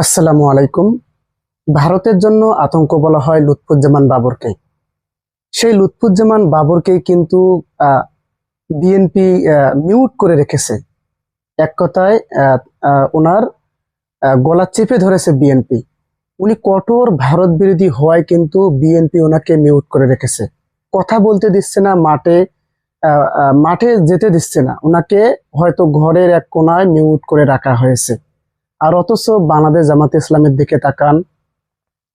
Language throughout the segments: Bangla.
আসসালামু আলাইকুম। ভারতের জন্য আতঙ্ক বলা হয় লুৎফুজ্জামান বাবরকে। সেই লুৎফুজ্জামান বাবরকে কিন্তু বিএনপি মিউট করে রেখেছে। এক কথায় ওনার গলা চেপে ধরেছে বিএনপি উনি কঠোর ভারত বিরোধী হওয়ায় কিন্তু বিএনপি ওনাকে মিউট করে রেখেছে। কথা বলতে দিচ্ছে না, মাঠে মাঠে যেতে দিচ্ছে না। ওনাকে হয়তো ঘরের এক কোনায় মিউট করে রাখা হয়েছে। আর অথচ বাংলাদেশ জামাতে ইসলামের দিকে তাকান,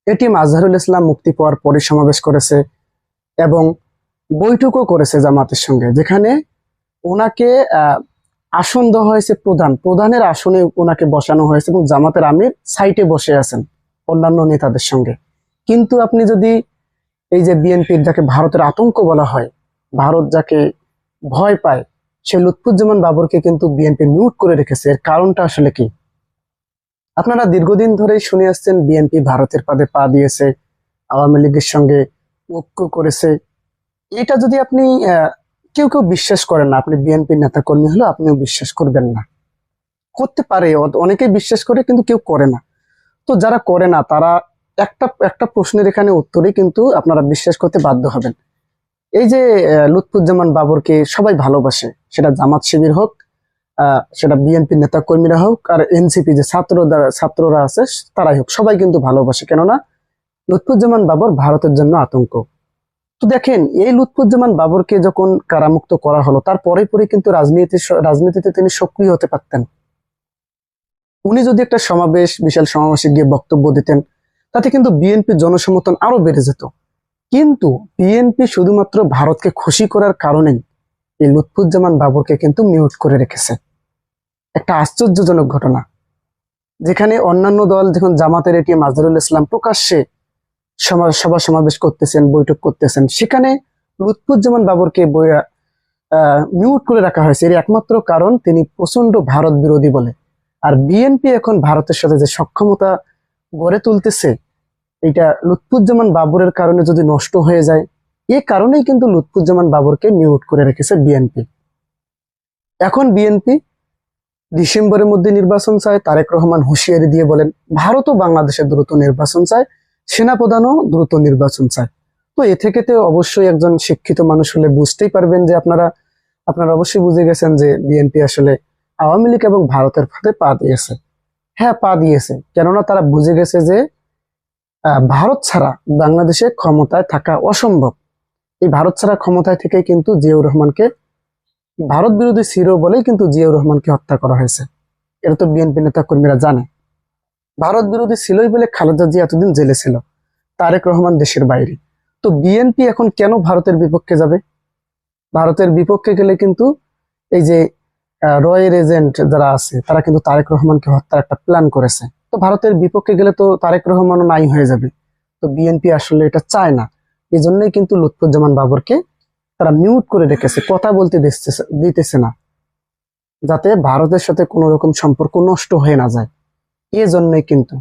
এটি মাজহারুল ইসলাম মুক্তি পাওয়ার পরে সমাবেশ করেছে এবং বৈঠকও করেছে জামাতের সঙ্গে, যেখানে ওনাকে আসন দেওয়া হয়েছে প্রধান, প্রধানের আসনে ওনাকে বসানো হয়েছে এবং জামাতের আমির সাইটে বসে আছেন অন্যান্য নেতাদের সঙ্গে। কিন্তু আপনি যদি এই যে বিএনপির যাকে ভারতের আতঙ্ক বলা হয়, ভারত যাকে ভয় পায়, সে লুৎফুজ্জামান বাবরকে কিন্তু বিএনপি মিউট করে রেখেছে, এর কারণটা আসলে কি? আপনারা দীর্ঘদিন ধরেই শুনে আসছেন, বিএনপি ভারতের পাদে পা দিয়েছে, আওয়ামী লীগের সঙ্গে ঐক্য করেছে। এটা যদি আপনি কেউ কেউ বিশ্বাস করেন না, আপনি বিএনপির নেতা কর্মী হলে আপনিও বিশ্বাস করবেন না। করতে পারে অনেকেই বিশ্বাস করে, কিন্তু কেউ করে না। তো যারা করে না, তারা একটা একটা প্রশ্নের এখানে উত্তরে কিন্তু আপনারা বিশ্বাস করতে বাধ্য হবেন। এই যে লুৎফুজ্জামান বাবরকে সবাই ভালোবাসে, সেটা জামাত শিবির হোক সেটা বিএনপি নেতা কর্মীরা হোক আর এনসিপি যে ছাত্র ছাত্ররা আছে, তারাই হোক, সবাই কিন্তু ভালোবাসে। কেননা লুৎফুজ্জামান বাবর ভারতের জন্য আতঙ্ক। তো দেখেন, এই লুৎফুজ্জামান বাবরকে যখন কারামুক্ত করা হলো, তারপরে পরে কিন্তু রাজনীতি রাজনীতিতে তিনি সক্রিয় হতে পারতেন। উনি যদি একটা সমাবেশ, বিশাল সমাবেশে গিয়ে বক্তব্য দিতেন, তাতে কিন্তু বিএনপি জনসমর্থন আরও বেড়ে যেত। কিন্তু বিএনপি শুধুমাত্র ভারতকে খুশি করার কারণেই এই লুৎফুজ্জামান বাবরকে কিন্তু মিউট করে রেখেছে। একটা আশ্চর্যজনক ঘটনা। যেখানে অন্যান্য দল যখন জামাতের এটি মাজহারুল ইসলাম প্রকাশ্যে সভা সমাবেশ করতেছেন, বৈঠক করতেছেন, সেখানে লুৎফুজ্জামান বাবরকে মিউট করে রাখা হয়েছে। এর একমাত্র কারণ তিনি প্রচণ্ড ভারত বিরোধী বলে। আর বিএনপি এখন ভারতের সাথে যে সক্ষমতা গড়ে তুলতেছে এটা লুৎফুজ্জামান বাবরের কারণে যদি নষ্ট হয়ে যায় এ কারণেই কিন্তু লুৎফুজ্জামান বাবরকে মিউট করে রেখেছে বিএনপি। এখন বিএনপি ডিসেম্বরের মধ্যে নির্বাচন চায়, তারেক রহমান হুঁশিয়ারি দিয়ে বলেন, ভারত ও বাংলাদেশে দ্রুত নির্বাচন চায়, সেনাপ্রধানও দ্রুত নির্বাচন চায়। তো এ থেকে তো অবশ্যই একজন শিক্ষিত মানুষ হলে বুঝতেই পারবেন যে আপনারা আপনারা অবশ্যই বুঝে গেছেন যে বিএনপি আসলে আওয়ামী লীগ এবং ভারতের ফাঁদে পা দিয়েছে। হ্যাঁ পা দিয়েছে। কেননা তারা বুঝে গেছে যে ভারত ছাড়া বাংলাদেশে ক্ষমতায় থাকা অসম্ভব। এই ভারত ছাড়া ক্ষমতায় থেকে কিন্তু জিয়াউর রহমানকে ভারত বিরোধী ছিল বলেই কিন্তু জিয়াউর রহমানকে হত্যা করা হয়েছে। এটা তো বিএনপি নেতা কর্মীরা জানে। ভারত বিরোধী ছিলই বলে খালেদা জিয়া এতদিন জেলে ছিল। তারেক রহমান দেশের বাইরে। তো বিএনপি এখন কেন ভারতের বিপক্ষে যাবে? ভারতের বিপক্ষে গেলে কিন্তু এই যে রয়ের এজেন্ট যারা আছে, তারা কিন্তু তারেক রহমানকে হত্যার একটা প্ল্যান করেছে। তো ভারতের বিপক্ষে গেলে তো তারেক রহমানও নাই হয়ে যাবে। তো বিএনপি আসলে এটা চায় না। এই জন্যই কিন্তু লুৎফুজ্জামান বাবরকে তারা মিউট করে রেখেছে, কথা বলতে দিতেছে না। যাতে ভারতের সাথে কোনো রকম সম্পর্ক নষ্ট হয়ে না যায়। এই জন্যই কিন্তু।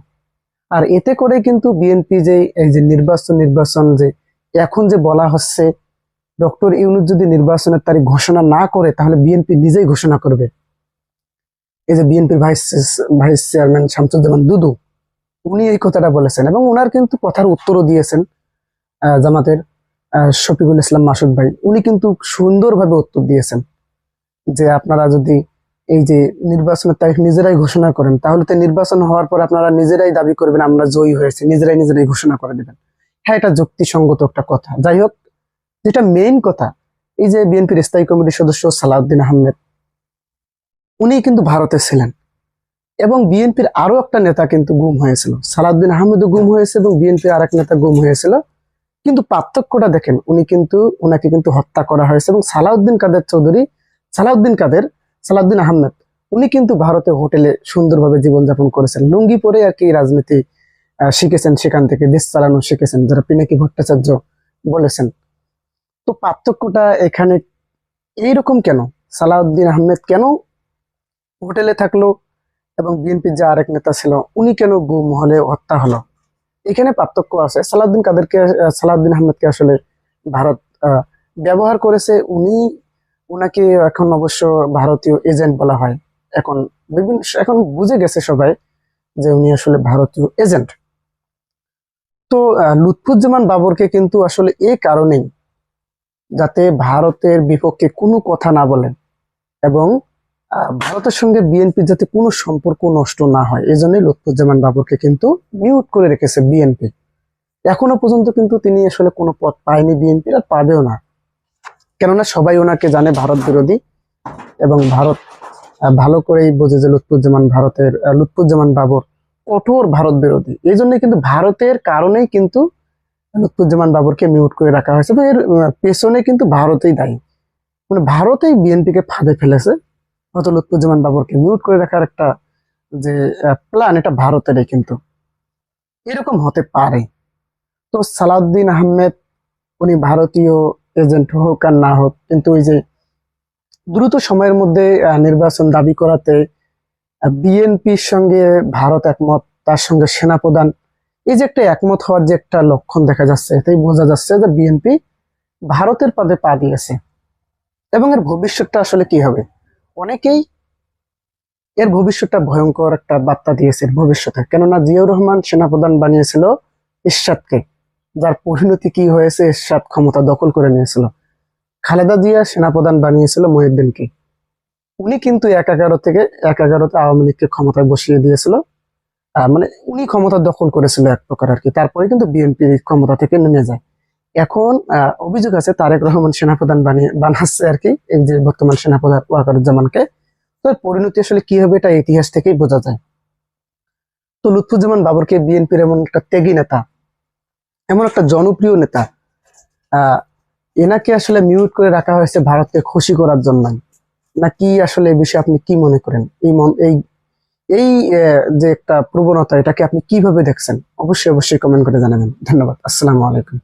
আর এতে করে কিন্তু বিএনপি যে, এই যে নির্বাচন নির্বাচন যে, এখন যে বলা হচ্ছে, ডক্টর ইউনুস যদি নির্বাচনের তারিখ ঘোষণা না করে, তাহলে বিএনপি নিজেই ঘোষণা করবে। এই যে বিএনপির vice vice chairman Shamsuzzaman Dudu, উনি এই কথাটা বলেছেন এবং ওনার কিন্তু কথার উত্তরও দিয়েছেন। জামাতের শফিকুল ইসলাম মাসুদ ভাই, উনি কিন্তু সুন্দরভাবে উত্তর দিয়েছেন যে আপনারা যদি এই যে নির্বাচনের তারিখ নিজেরাই ঘোষণা করেন, তাহলে তো নির্বাচন হওয়ার পর আপনারা নিজেরাই দাবি করবেন, আমরা জয়ী হয়েছে, নিজেরাই নিজেরাই ঘোষণা করে দেবেন। হ্যাঁ এটা যুক্তিসঙ্গত একটা কথা। যাই হোক, যেটা মেইন কথা, এই যে বিএনপির স্থায়ী কমিটির সদস্য সালাউদ্দিন আহমেদ, উনি কিন্তু ভারতে ছিলেন এবং বিএনপির আরও একটা নেতা কিন্তু গুম হয়েছিল। সালাউদ্দিন আহমেদও গুম হয়েছে এবং বিএনপির আরেক নেতা গুম হয়েছিল। কিন্তু পার্থক্যটা দেখেন, উনি কিন্তু ওনাকে কিন্তু হত্যা করা হয়েছে এবং সালাউদ্দিন কাদের চৌধুরী, সালাউদ্দিন কাদের? সালাউদ্দিন আহমেদ। উনি কিন্তু ভারতে হোটেলে সুন্দরভাবে জীবনযাপন করেছেন। লুঙ্গি পরে আর কি রাজনীতি শিখেছেন সেখান থেকে, দেশ চালানো শিখেছেন। যারা পিনাকি ভট্টাচার্য বলেছেন। তো পার্থক্যটা এখানে এইরকম কেন? সালাউদ্দিন আহমেদ কেন হোটেলে থাকল এবং বিএনপির যে আরেক নেতা ছিল, উনি কেন গুম হলে হত্যা হলো? এখানে পার্থক্য আছে। সালাউদ্দিন কাদেরকে সালাউদ্দিন আহমেদকে আসলে ভারত ব্যবহার করেছে। উনি ওনাকে এখন অবশ্য ভারতীয় এজেন্ট বলা হয়। এখন বিভিন্ন, এখন বুঝে গেছে সবাই যে উনি আসলে ভারতীয় এজেন্ট। তো লুৎফুজ্জামান বাবরকে কিন্তু আসলে এই কারণেই যাতে ভারতের বিপক্ষে কোনো কথা না বলেন এবং ভারতের সঙ্গে বিএনপি যাতে কোনো সম্পর্ক নষ্ট না হয় এই জন্যই লুৎফুজ্জামান বাবরকে কিন্তু মিউট করে রেখেছে বিএনপি এখনও পর্যন্ত কিন্তু তিনি আসলে কোনো পদ পায়নি বিএনপি আর পাবেও না। কেননা সবাই ওনাকে জানে ভারত বিরোধী, এবং ভারত ভালো করেই বোঝে যে লুৎফুজ্জামান ভারতের লুৎফুজ্জামান বাবর কঠোর ভারত বিরোধী। এই জন্যই কিন্তু ভারতের কারণেই কিন্তু লুৎফুজ্জামান বাবরকে মিউট করে রাখা হয়েছে, এবং এর পেছনে কিন্তু ভারতেই দায়ী। মানে ভারতেই বিএনপিকে ফাঁদে ফেলেছে। হয়তো লুৎফুজ্জামান বাবরকে মিউট করে রাখার একটা যে প্ল্যান এটা ভারতেরই কিন্তু। এরকম হতে পারে। তো সালাউদ্দিন আহমেদ, উনি ভারতীয় এজেন্ট হোক আর না হোক, কিন্তু ওই যে দ্রুত সময়ের মধ্যে নির্বাচন দাবি করাতে বিএনপির সঙ্গে ভারত একমত, তার সঙ্গে সেনাপ্রধান, এই যে একটা একমত হওয়ার যে একটা লক্ষণ দেখা যাচ্ছে, এতেই বোঝা যাচ্ছে যে বিএনপি ভারতের পদে পা দিয়েছে। এবং এর ভবিষ্যৎটা আসলে কি হবে? অনেকেই এর ভবিষ্যৎটা ভয়ঙ্কর একটা বার্তা দিয়েছে ভবিষ্যতে। কেননা জিয়াউর রহমান সেনাপ্রধান বানিয়েছিল ইরশাদকে, যার পরিণতি কি হয়েছে এরশাদ ক্ষমতা দখল করে নিয়েছিল। খালেদা জিয়া সেনাপ্রধান বানিয়েছিল মহিউদ্দিনকে। উনি কিন্তু এক এগারো থেকে এক এগারোতে আওয়ামী লীগকে ক্ষমতায় বসিয়ে দিয়েছিল। মানে উনি ক্ষমতা দখল করেছিল এক প্রকার আর কি। তারপরে কিন্তু বিএনপি ক্ষমতা থেকে নেমে যায়। এখন অভিযোগ আছে তারেক রহমান সেনাপ্রধান বানিয়ে, বানাচ্ছে আর কি, এই যে বর্তমান সেনাপ্রধান ওয়াকারুজ্জামানকে। তো পরিণতি আসলে কি হবে এটা ইতিহাস থেকেই বোঝা যায়। তো লুৎফুজ্জামান বাবরকে বিএনপির এমন একটা ত্যাগী নেতা, এমন একটা জনপ্রিয় নেতা, আহ, এনাকে আসলে মিউট করে রাখা হয়েছে ভারতকে খুশি করার জন্য নাকি আসলে এই বিষয়ে আপনি কি মনে করেন? এই মন, এই এই যে একটা প্রবণতা, এটাকে আপনি কীভাবে দেখছেন? অবশ্যই অবশ্যই কমেন্ট করে জানাবেন। ধন্যবাদ। আসসালামু আলাইকুম।